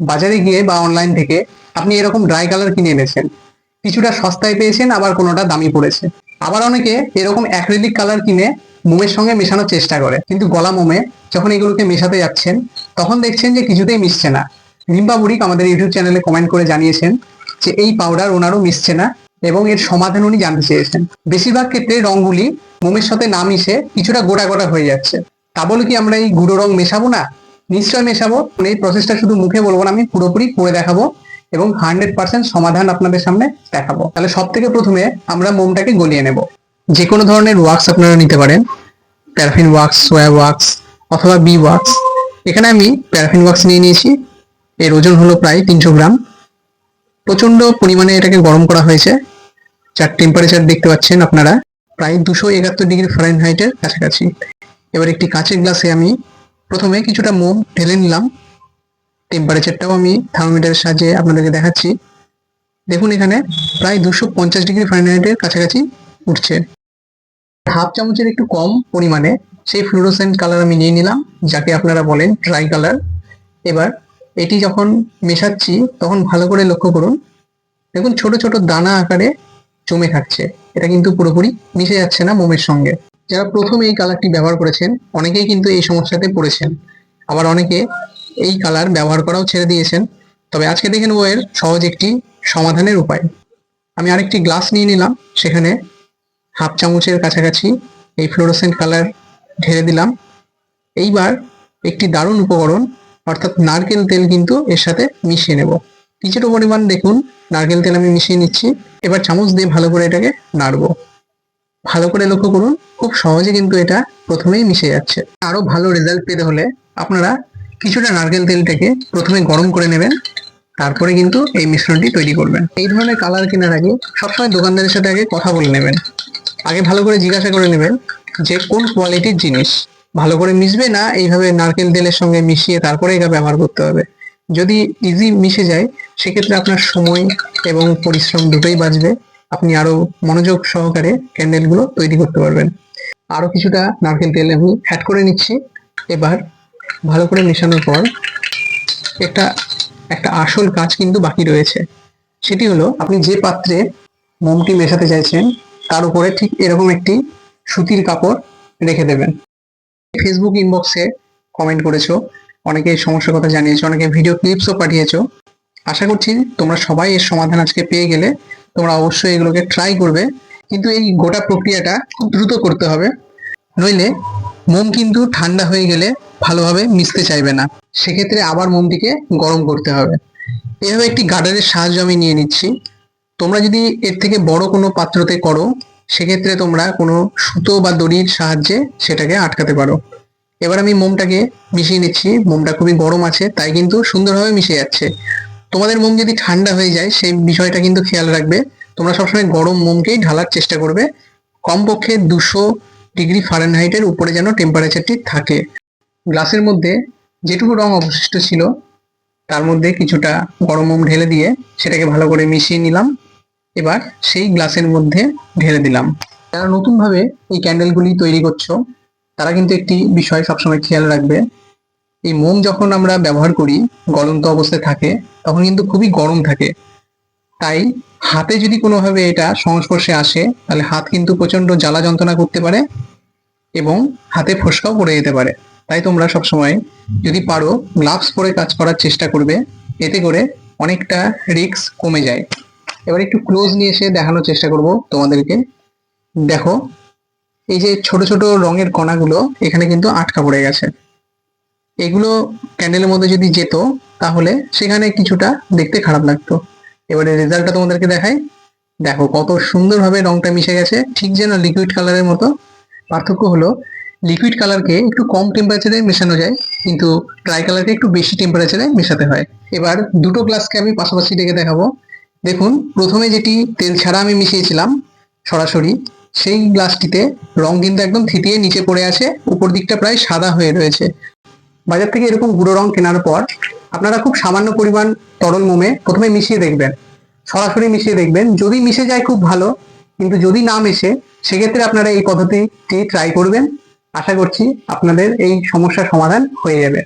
বাজারে গিয়ে বা অনলাইন থেকে আপনি এরকম ড্রাই কালার কিনে এনেছেন। কিছুটা সস্তায় পেয়েছেন, আবার কোনোটা দামি পড়েছে। আবার অনেকে এরকম অ্যাক্রিলিক কালার কিনে মোমের সঙ্গে মেশানোর চেষ্টা করে। কিন্তু গলা মোমে যখন এগুলোকে মেশাতে যাচ্ছেন, তখন দেখছেন যে কিছুতেই মিশছে না। রিম্পা বুড়িক আমাদের ইউটিউব চ্যানেলে কমেন্ট করে জানিয়েছেন যে এই পাউডার ওনারও মিশছে না এবং এর সমাধান উনি জানতে চেয়েছেন। বেশিরভাগ ক্ষেত্রে রঙগুলি মোমের সাথে না মিশে কিছুটা গোটা গোটা হয়ে যাচ্ছে। তা বলে কি আমরা এই গুঁড়ো রং মেশাবো না? নিশ্চয় মেশাবো। মানে এই প্রসেসটা শুধু মুখে বলব না, আমি পুরোপুরি করে দেখাবো এবং হান্ড্রেড পার্সেন্ট সমাধান আপনাদের সামনে দেখাবো। তাহলে সব থেকে প্রথমে আমরা মোমটাকে গলিয়ে নেব। যে কোনো ধরনের ওয়াক্স আপনারা নিতে পারেন। প্যারাফিন ওয়াক্স সোয়া ওয়াক্স অথবা বি ওয়াক্স এখানে আমি প্যারাফিন ওয়াক্স নিয়ে নিয়েছি। এর ওজন হলো প্রায় তিনশো গ্রাম। প্রচণ্ড পরিমাণে এটাকে গরম করা হয়েছে। যার টেম্পারেচার দেখতে পাচ্ছেন আপনারা। প্রায় দুশো একাত্তর ডিগ্রি ফারেনহাইটের কাছাকাছি। এবার একটি কাঁচের গ্লাসে আমি প্রথমে কিছুটা মোম ঢেলে নিলাম। টেম্পারেচারটাও আমি থার্মোমিটারের সাহায্যে আপনাদেরকে দেখাচ্ছি। দেখুন এখানে প্রায় দুশো পঞ্চাশ ডিগ্রি ফারেনহাইটের কাছাকাছি উঠছে। হাফ চামচের একটু কম পরিমাণে সেই ফ্লুরোসেন্ট কালার আমি নিয়ে নিলাম, যাকে আপনারা বলেন ড্রাই কালার এবার এটি যখন মেশাচ্ছি, তখন ভালো করে লক্ষ্য করুন। দেখুন ছোট ছোট দানা আকারে জমে থাকছে। এটা কিন্তু পুরোপুরি মিশে যাচ্ছে না মোমের সঙ্গে। যারা প্রথম এই কালারটি ব্যবহার করেছেন, অনেকেই কিন্তু এই সমস্যাতে পড়েছেন। আবার অনেকে এই কালার ব্যবহার করাও ছেড়ে দিয়েছেন। তবে আজকে দেখে নেব এর সহজ একটি সমাধানের উপায়। আমি আরেকটি গ্লাস নিয়ে নিলাম, সেখানে হাফ চামচের কাছাকাছি এই ফ্লোরোসেন্ট কালার ঢেলে দিলাম। এইবার একটি দারুণ উপকরণ, অর্থাৎ নারকেল তেল কিন্তু এর সাথে মিশিয়ে নেব। কিছুটা পরিমাণ দেখুন, নারকেল তেল আমি মিশিয়ে নিচ্ছি। এবার চামচ দিয়ে ভালো করে এটাকে নাড়বো। ভালো করে লক্ষ্য করুন, খুব সহজে কিন্তু এটা প্রথমেই মিশে যাচ্ছে। আরও ভালো রেজাল্ট পেতে হলে আপনারা কিছুটা নারকেল তেলটাকে প্রথমে গরম করে নেবেন, তারপরে কিন্তু এই মিশ্রণটি তৈরি করবেন। এই ধরনের কালার কেনার আগে সবসময় দোকানদারের সাথে আগে কথা বলে নেবেন। আগে ভালো করে জিজ্ঞাসা করে নেবেন যে কোন কোয়ালিটির জিনিস। ভালো করে মিশবে না এইভাবে নারকেল তেলের সঙ্গে মিশিয়ে তারপরে এটা ব্যবহার করতে হবে। যদি ইজি মিশে যায়, সেক্ষেত্রে আপনার সময় এবং পরিশ্রম দুটোই বাঁচবে। আপনি আরও মনোযোগ সহকারে ক্যান্ডেলগুলো তৈরি করতে পারবেন। আরও কিছুটা নারকেল তেল আমি অ্যাড করে নিচ্ছি। এবার ভালো করে মেশানোর পর একটা একটা আসল কাজ কিন্তু বাকি রয়েছে। সেটি হলো আপনি যে পাত্রে মোমটি মেশাতে চাইছেন, তার উপরে ঠিক এরকম একটি সুতির কাপড় রেখে দেবেন। ফেসবুক ইনবক্সে কমেন্ট করেছ, অনেকে সমস্যার কথা জানিয়েছো, অনেকে ভিডিও ক্লিপসও পাঠিয়েছো। আশা করছি তোমরা সবাই এর সমাধান আজকে পেয়ে গেলে তোমরা অবশ্যই এগুলোকে ট্রাই করবে। কিন্তু এই গোটা প্রক্রিয়াটা খুব দ্রুত করতে হবে। নইলে মোম কিন্তু ঠান্ডা হয়ে গেলে ভালোভাবে মিশতে চাইবে না। সেক্ষেত্রে আবার মোমটিকে গরম করতে হবে। এভাবে একটি গার্ডারের সাহায্য আমি নিয়ে নিচ্ছি। তোমরা যদি এর থেকে বড় কোনো পাত্রতে করো, সেক্ষেত্রে তোমরা কোনো সুতো বা দড়ির সাহায্যে সেটাকে আটকাতে পারো। এবার আমি মোমটাকে মিশিয়ে নিচ্ছি। মোমটা খুবই গরম আছে, তাই কিন্তু সুন্দরভাবে মিশে যাচ্ছে। তোমাদের মোম যদি ঠান্ডা হয়ে যায়, সেই বিষয়টা কিন্তু খেয়াল রাখবে। তোমরা সবসময় গরম মোমকেই ঢালার চেষ্টা করবে। কমপক্ষে দুশো ডিগ্রি ফারেনহাইটের উপরে যেন টেম্পারেচারটি থাকে। গ্লাসের মধ্যে যেটুকু রং অবশিষ্ট ছিল, তার মধ্যে কিছুটা গরম মোম ঢেলে দিয়ে সেটাকে ভালো করে মিশিয়ে নিলাম। এবার সেই গ্লাসের মধ্যে ঢেলে দিলাম। যারা নতুনভাবে এই ক্যান্ডেলগুলি তৈরি করছ, তারা কিন্তু একটি বিষয় সবসময় খেয়াল রাখবে। এই মোম যখন আমরা ব্যবহার করি, গলন্ত অবস্থায় থাকে, তখন কিন্তু খুবই গরম থাকে। তাই হাতে যদি কোনোভাবে এটা সংস্পর্শে আসে, তাহলে হাত কিন্তু প্রচণ্ড জ্বালা যন্ত্রণা করতে পারে এবং হাতে ফোসকাও পড়ে যেতে পারে। তাই তোমরা সবসময় যদি পারো, গ্লাভস পরে কাজ করার চেষ্টা করবে, এতে করে অনেকটা রিস্ক কমে যায়। এবার একটু ক্লোজ নিয়ে এসে দেখানোর চেষ্টা করব তোমাদেরকে। দেখো, এই যে ছোট ছোট রঙের কণাগুলো, এখানে কিন্তু আটকা পড়ে গেছে। এগুলো ক্যান্ডেলের মধ্যে যদি যেত, তাহলে সেখানে কিছুটা দেখতে খারাপ লাগতো। এবারে রেজাল্টটা তোমাদেরকে দেখাই। দেখো, কত সুন্দরভাবে রংটা মিশে গেছে। ঠিক যেন লিকুইড কালারের মতো। পার্থক্য হলো লিকুইড কালারকে একটু কম টেম্পারেচারে মেশানো যায়, কিন্তু ড্রাই কালারকে একটু বেশি টেম্পারেচারে মেশাতে হয়। এবার দুটো গ্লাসকে আমি পাশাপাশি ডেকে দেখাবো। দেখুন, প্রথমে যেটি তেল ছাড়া আমি মিশিয়েছিলাম সরাসরি, সেই গ্লাসটিতে রং কিন্তু একদম থিতিয়ে নিচে পড়ে আছে। উপর দিকটা প্রায় সাদা হয়ে রয়েছে। বাজার থেকে এরকম গুঁড়ো রং কেনার পর আপনারা খুব সামান্য পরিমাণ তরল মোমে প্রথমে মিশিয়ে দেখবেন। সরাসরি মিশিয়ে দেখবেন। যদি মিশে যায় খুব ভালো, কিন্তু যদি না মেশে, সেক্ষেত্রে আপনারা এই পদ্ধতিটি ট্রাই করবেন। আশা করছি আপনাদের এই সমস্যার সমাধান হয়ে যাবে।